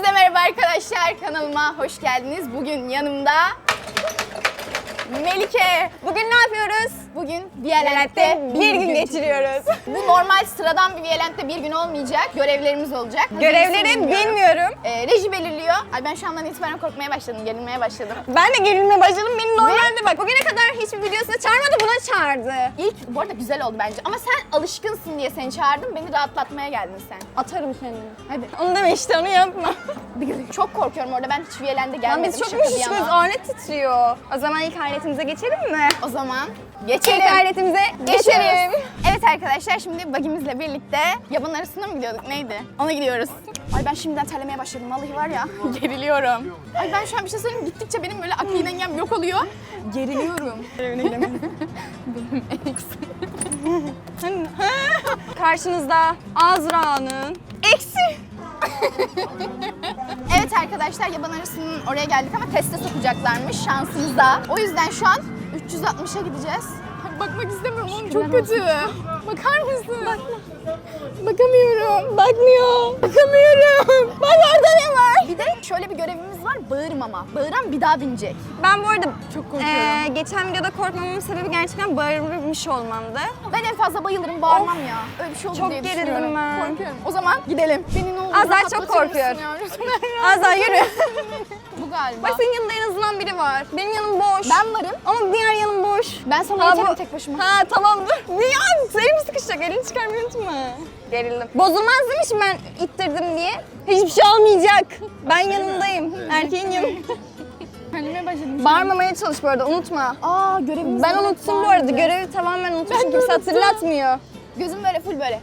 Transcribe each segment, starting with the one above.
Hepinize merhaba arkadaşlar kanalıma hoş geldiniz. Bugün yanımda Melike. Bugün ne yapıyoruz? Bugün Violent'te bir gün geçiriyoruz. Bu normal sıradan bir Violent'te bir gün olmayacak. Görevlerimiz olacak. Görevleri Bilmiyorum. bilmiyorum. Ee, reji belirliyor. Ay ben şu andan itibaren korkmaya başladım, gerilmeye başladım. Ben de gerilmeye başladım. Beni normalde bak bugüne kadar hiçbir videosuna çağırmadı buna çağırdı. İlk bu arada güzel oldu bence ama sen alışkınsın diye seni çağırdım. Beni rahatlatmaya geldin sen. Atarım kendimi. Hadi. Onu deme işte onu yapma. Çok korkuyorum orada. Ben hiç Violent'e Lan gelmedim. biz çok şaka bir üşüşürüz. yana. Alet titriyor. O zaman ilk aletimize geçelim mi? O zaman geçelim. aletimize Geçeriz. geçelim. Evet arkadaşlar şimdi bagimizle birlikte yaban arasına mı gidiyorduk neydi? Ona gidiyoruz. Ay ben şimdiden terlemeye başladım vallahi var ya geriliyorum. Ay ben şu an bir şey söyleyeyim gittikçe benim böyle akli dengem yok oluyor. Geriliyorum. Karşınızda Azra'nın eksi. Evet arkadaşlar yaban arasının oraya geldik ama teste sokacaklarmış şansımıza. O yüzden şu an 360'a gideceğiz. Ay, Bakmak istemiyorum oğlum çok kötü. Bakar mısın? Bakma. Bakamıyorum. Bakmıyor. Bakamıyorum. Bak orada ne var? Bir de şöyle bir görevimiz var bağırmama. Bağıran bir daha binecek. Ben bu arada Çok korkuyorum. eee, geçen videoda korkmamamın sebebi gerçekten bağırmış olmamdı. Ben en fazla bayılırım, bağırmam ya. Öyle bir şey olur çok diye gerildim düşünüyorum. ben. Korkuyorum. O zaman gidelim. Beni ne olur Azar çok rahatlatır korkuyor. ya? Lütfen Azra yürü. Bu galiba. Bak senin yanında en azından biri var. Benim yanım boş. Ben varım. Ama diğer yanım boş. Ben sana Ha, yeterim bu- tek başıma. Ha tamam dur. Niye? Elim sıkışacak. Elini çıkarmayı unutma. Gerildim. Bozulmaz demişim ben ittirdim diye. Hiçbir şey olmayacak. Ben yanındayım. Erkeğin yanında. Kendime başladım. Bağırmamaya çalış bu arada unutma. Aa görevimiz Ben evet, unuttum bu arada. Görevi tamamen unutmuşum. Kimse hatırlatmıyor. Gözüm böyle full böyle.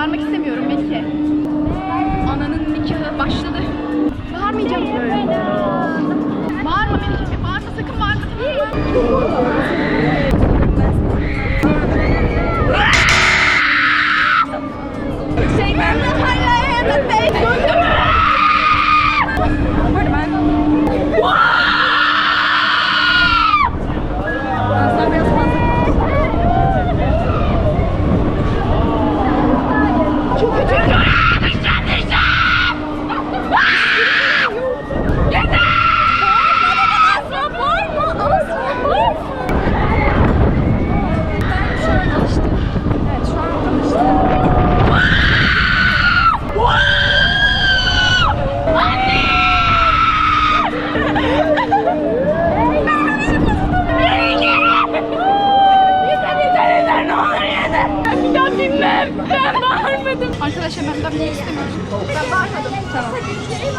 Bağırmak istemiyorum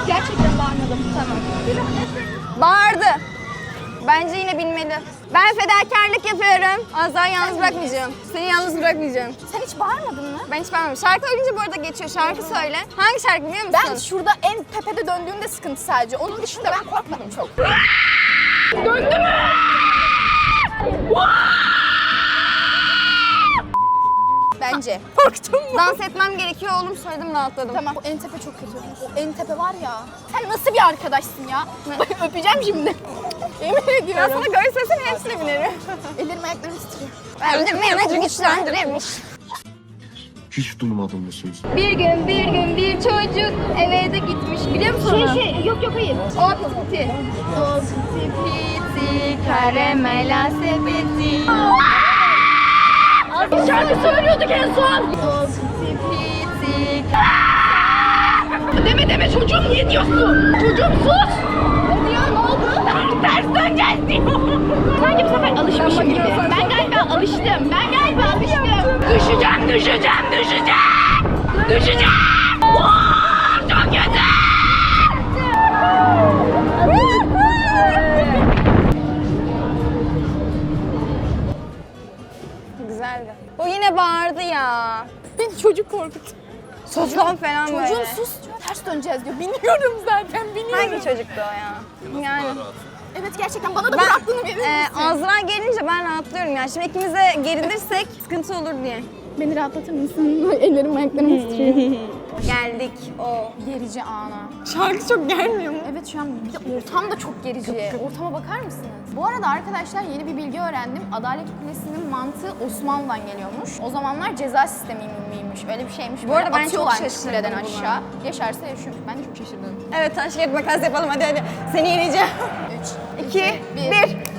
Gerçekten bağırmadım. Tamam. Bağırdı. Bence yine bilmeli. Ben fedakarlık yapıyorum. Azra yalnız bırakmayacağım. Seni yalnız bırakmayacağım. Sen hiç bağırmadın mı? Ben hiç bağırmadım. Şarkı söyleyince bu arada geçiyor. Şarkı söyle. Hangi şarkı biliyor musun? Ben şurada en tepede döndüğümde sıkıntı sadece. Onun dışında ben korkmadım çok. Bence. korktum. Dans etmem gerekiyor oğlum söyledim rahatladım. Tamam. O en tepe çok kötü. O en tepe var ya. Sen nasıl bir arkadaşsın ya? Öpeceğim şimdi. Yemin Ben ediyorum. sana görselsem hepsine binerim. Ellerim ayaklarım titriyor. Öldürmeye güçlendirilmiş. Hiç duymadım bu sözü. Bir gün bir gün bir çocuk eve de gitmiş. Biliyor musun? Şey şey yok yok hayır. O piti piti. O piti piti karamela sepeti. Bir şarkı söylüyorduk en son. Deme deme çocuğum niye diyorsun? Çocuğum sus. Ne diyor ne oldu? Ters döneceğiz diyor. Sanki bu sefer alışmışım gibi. Ben galiba alıştım. Ben galiba alıştım. Düşeceğim düşeceğim düşeceğim. Düşeceğim. Sus lan falan böyle. Çocuğum sus diyor. Ters döneceğiz diyor. Biniyorum zaten biniyorum. Hangi çocuktu o ya? Yani. Evet gerçekten bana da Ben, aklını verir e, misin? Azra gelince ben rahatlıyorum yani. Şimdi ikimiz de gerilirsek sıkıntı olur diye. Beni rahatlatır mısın? Ellerim ayaklarım titriyor. Geldik o. Gerici ana. Şarkı çok gelmiyor mu? Evet şu an bir de ortam da çok gerici. Ortama bakar mısınız? Bu arada arkadaşlar yeni bir bilgi öğrendim. Adalet Kulesi'nin mantığı Osmanlı'dan geliyormuş. O zamanlar ceza sistemi miymiş? Öyle bir şeymiş. Bu arada ben çok şaşırdım buna. aşağı. Yaşarsa yaşıyormuş. Ben de çok şaşırdım. Evet taş kağıt makas yapalım hadi hadi. Seni yeneceğim. 3, İki, bir.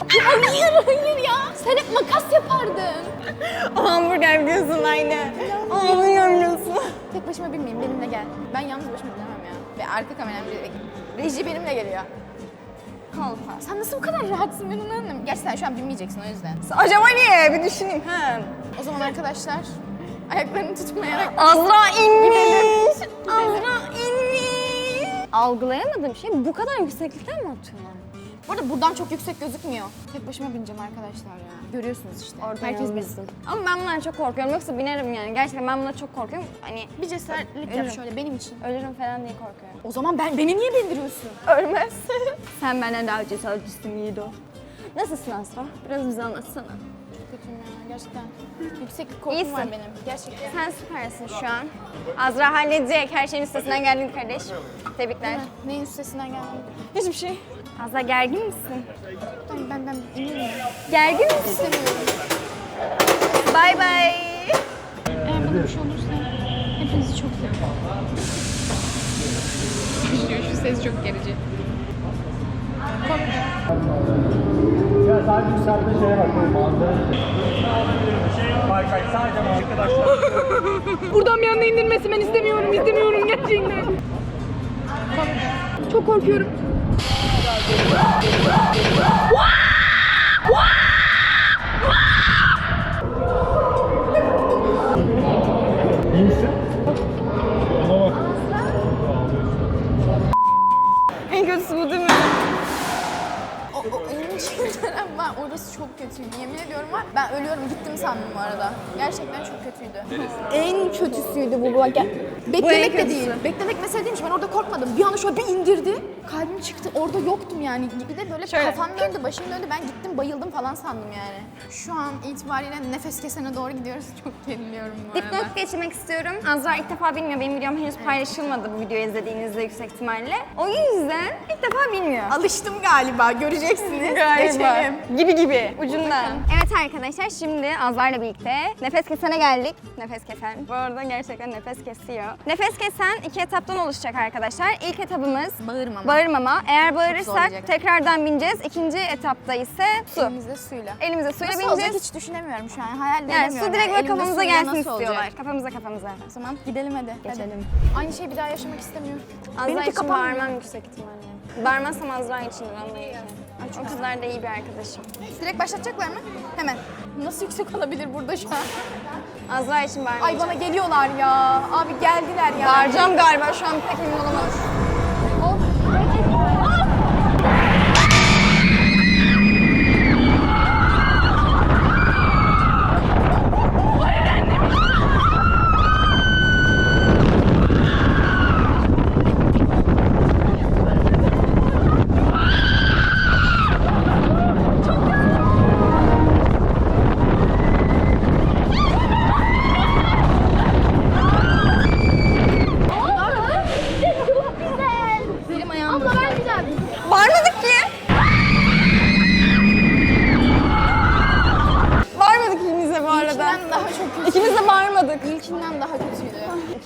Ya hayır hayır ya. Sen hep makas yapardın. O hamburger biliyorsun aynı. Hamburger biliyorsun. Tek başıma binmeyeyim benimle gel. Ben yalnız başıma binemem ya. Ve arka kameram bir reji benimle geliyor. Kalpa. Sen nasıl bu kadar rahatsın ben onu anlamıyorum. Gerçi sen şu an binmeyeceksin o yüzden. Acaba niye? Bir düşüneyim. Ha. O zaman arkadaşlar ayaklarını tutmayarak Azra inmiş. Azra inmiş. Algılayamadığım şey bu kadar yükseklikten mi atıyorlar? Bu arada buradan çok yüksek gözükmüyor. Tek başıma bineceğim arkadaşlar ya. Görüyorsunuz işte. Herkes binsin. Ama ben bundan çok korkuyorum. Yoksa binerim yani. Gerçekten ben bundan çok korkuyorum. Hani Bir cesaretlik yap Ölürüm. şöyle benim için. ölürüm falan diye korkuyorum. O zaman ben beni niye bindiriyorsun? Ölmezsin. Sen benden daha cesaretlisin Yiğido. Nasılsın Asra? Biraz bize anlatsana. Kötüyüm ya gerçekten. Yükseklik korkum İyisin. var benim. Gerçekten. Sen süpersin şu an. Azra halledecek. Her şeyin üstesinden geldin kardeş. Tebrikler. Neyin üstesinden geldim? Hiçbir şey. Azra gergin misin? Ben ben ben eminim. Gergin misin? Bay bay. Eğer bana bir şey olursa hepinizi çok seviyorum. Şu, ses çok gerici. Ya sadece yükseltme şeye bak. Bak sadece arkadaşlar. Buradan bir anda indirmesi ben istemiyorum, istemiyorum gerçekten. Çok korkuyorum. İyi misin? Ona bak. En kötüsü bu değil mi? O, o elimin içinden ben orası çok kötüydü. Yemin ediyorum var. Ben ölüyorum gittim sandım bu arada. Gerçekten çok kötüydü. En kötüsüydü bu. Bak. Beklemek de değil. Beklemek mesele değilmiş. Ben orada korkmadım. Bir anda şöyle bir indirdi. Kalbim çıktı. Orada yoktum yani. Bir de böyle Şöyle. kafam döndü, başım döndü. Ben gittim bayıldım falan sandım yani. Şu an itibariyle nefes kesene doğru gidiyoruz. Çok geriliyorum bu arada. Dipnot geçmek istiyorum. Azra ilk defa bilmiyor. Benim videom henüz paylaşılmadı bu videoyu izlediğinizde yüksek ihtimalle. O yüzden ilk defa bilmiyor. Alıştım galiba. Göreceksiniz. Geçelim. Gibi gibi. Ucundan. Evet arkadaşlar şimdi Azra'yla birlikte nefes kesene geldik. Nefes kesen. Bu arada gerçekten nefes kesiyor. Nefes kesen iki etaptan oluşacak arkadaşlar. İlk etabımız Bağırmama. bağırmama. Eğer bağırırsak tekrardan bineceğiz. İkinci etapta ise su. Elimizde suyla. Elimize suyla Nasıl olacak bineceğiz. hiç düşünemiyorum şu an. Hayal de Yani edemiyorum. su direkt böyle Elimde kafamıza suyla gelsin nasıl istiyorlar. olacak? Kafamıza kafamıza. O zaman gidelim hadi. Geçelim. Hadi. Aynı şeyi bir daha yaşamak istemiyorum. Azra Benimki için kapanmıyor. bağırmam yüksek ihtimalle. Bağırmazsam Azra için anlayın. O kızlar da iyi bir arkadaşım. Direkt başlatacaklar mı? Hemen. Nasıl yüksek olabilir burada şu an? Azra için bağırmayacağım. Ay bana geliyorlar ya. Abi geldiler ya. Bağıracağım galiba şu an pek emin olamadım.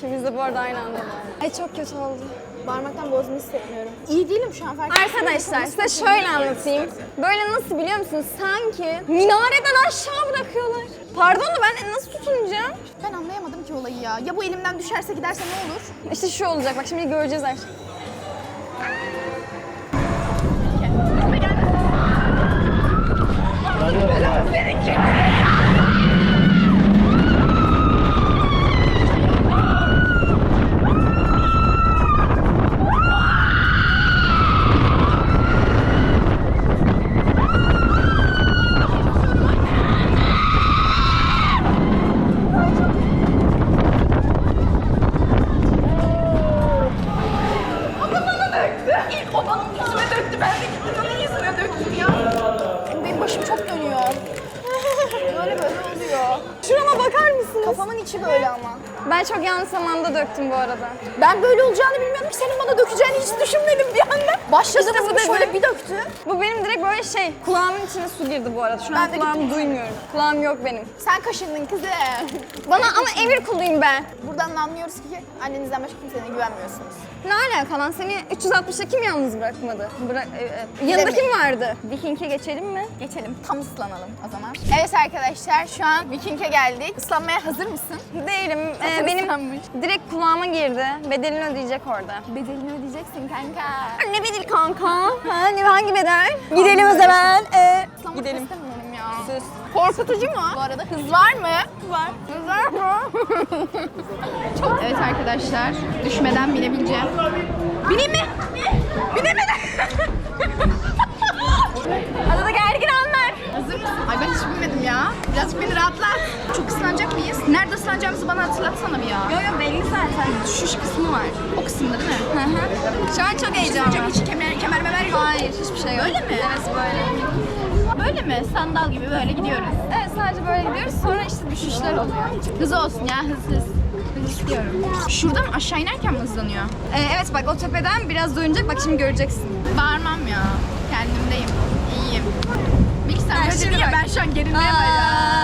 İkimiz de bu arada aynı anda bağırdık. Ay çok kötü oldu. Bağırmaktan boğazımı hissetmiyorum. İyi değilim şu an fark Arkadaşlar size şöyle anlatayım. Böyle nasıl biliyor musunuz? Sanki minareden aşağı bırakıyorlar. Pardon da ben nasıl tutunacağım? Ben anlayamadım ki olayı ya. Ya bu elimden düşerse giderse ne olur? İşte şu olacak bak şimdi göreceğiz her şeyi. İlk o bana yüzüme döktü. Ben de gittim onun yüzüne döktüm ya. Benim başım çok dönüyor. böyle böyle oluyor. Şurama bakar mısınız? Kafamın içi böyle ama. Ben çok yanlış döktüm bu arada. Ben böyle olacağını bilmiyordum ki senin bana dökeceğini hiç düşünmedim bir anda. Başladığımızda İşte bu da şöyle böyle- bir döktü. Bu benim direkt böyle şey, kulağımın içine su girdi bu arada. Şu an Ben kulağımı gittim. duymuyorum. Kulağım yok benim. Sen kaşındın kızım. Bana ama emir kuluyum ben. Buradan da anlıyoruz ki annenizden başka kimseye güvenmiyorsunuz. Ne alaka lan? Seni 360'da kim yalnız bırakmadı? Bırak, e, e, yanında kim vardı? Viking'e geçelim mi? Geçelim. Tam ıslanalım o zaman. Evet arkadaşlar şu an Viking'e geldik. Islanmaya hazır mısın? Değilim. Ee, benim ıslanmış. direkt kulağıma girdi. Bedelini ödeyecek orada. Bedelini ödeyeceksin kanka. Ne bedel kanka? Ha, ne, hangi bedel? Gidelim o zaman. Ee, gidelim. istemiyorum ya. Sus. Korkutucu mu? Bu arada hız var mı? Var. Hız var mı? Çok... Evet arkadaşlar, düşmeden binebileceğim. Bineyim mi? Binemedim. Adada gergin anlar. Hazır mısın? Ay ben hiç bilmedim ya. Birazcık beni rahatlat. Çok ıslanacak mıyız? Nerede ıslanacağımızı bana hatırlatsana bir ya. Düşüş kısmı var. O kısımda değil mi? Hı hı. Şu an çok heyecanlı. Islanacak hiç kemer, kemer memer yok. Hayır hiçbir şey yok. Böyle mi? Evet böyle. Böyle mi? Sandal gibi böyle gidiyoruz. Evet sadece böyle gidiyoruz. Sonra işte düşüşler oluyor. Hız olsun ya hız hız. Hız istiyorum. Şuradan aşağı inerken mi hızlanıyor? Ee, evet bak o tepeden biraz dönecek. Bak şimdi göreceksin. Bağırmam ya. Kendimdeyim. İyiyim. Şimdi ya bak. ben şu an gerilmeye Aa,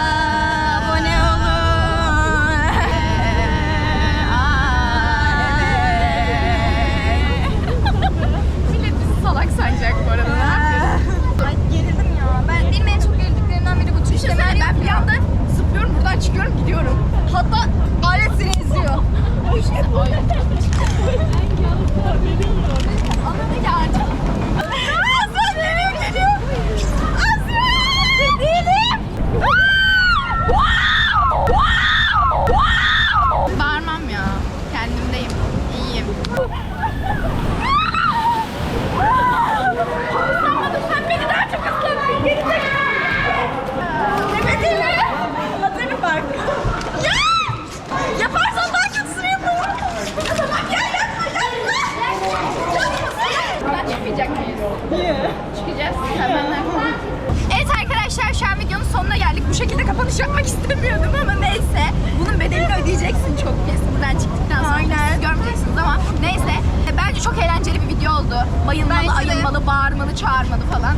istemiyordum ama neyse. Bunun bedelini ödeyeceksin çok pis. Buradan çıktıktan sonra siz görmeyeceksiniz ama neyse. E, Bence çok eğlenceli bir video oldu. Bayılmalı, Bence de. ayılmalı, bağırmalı, çağırmalı falan.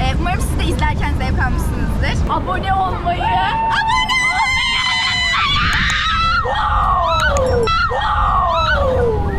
E, umarım siz de izlerken zevk almışsınızdır. Abone olmayı. Abone olmayı.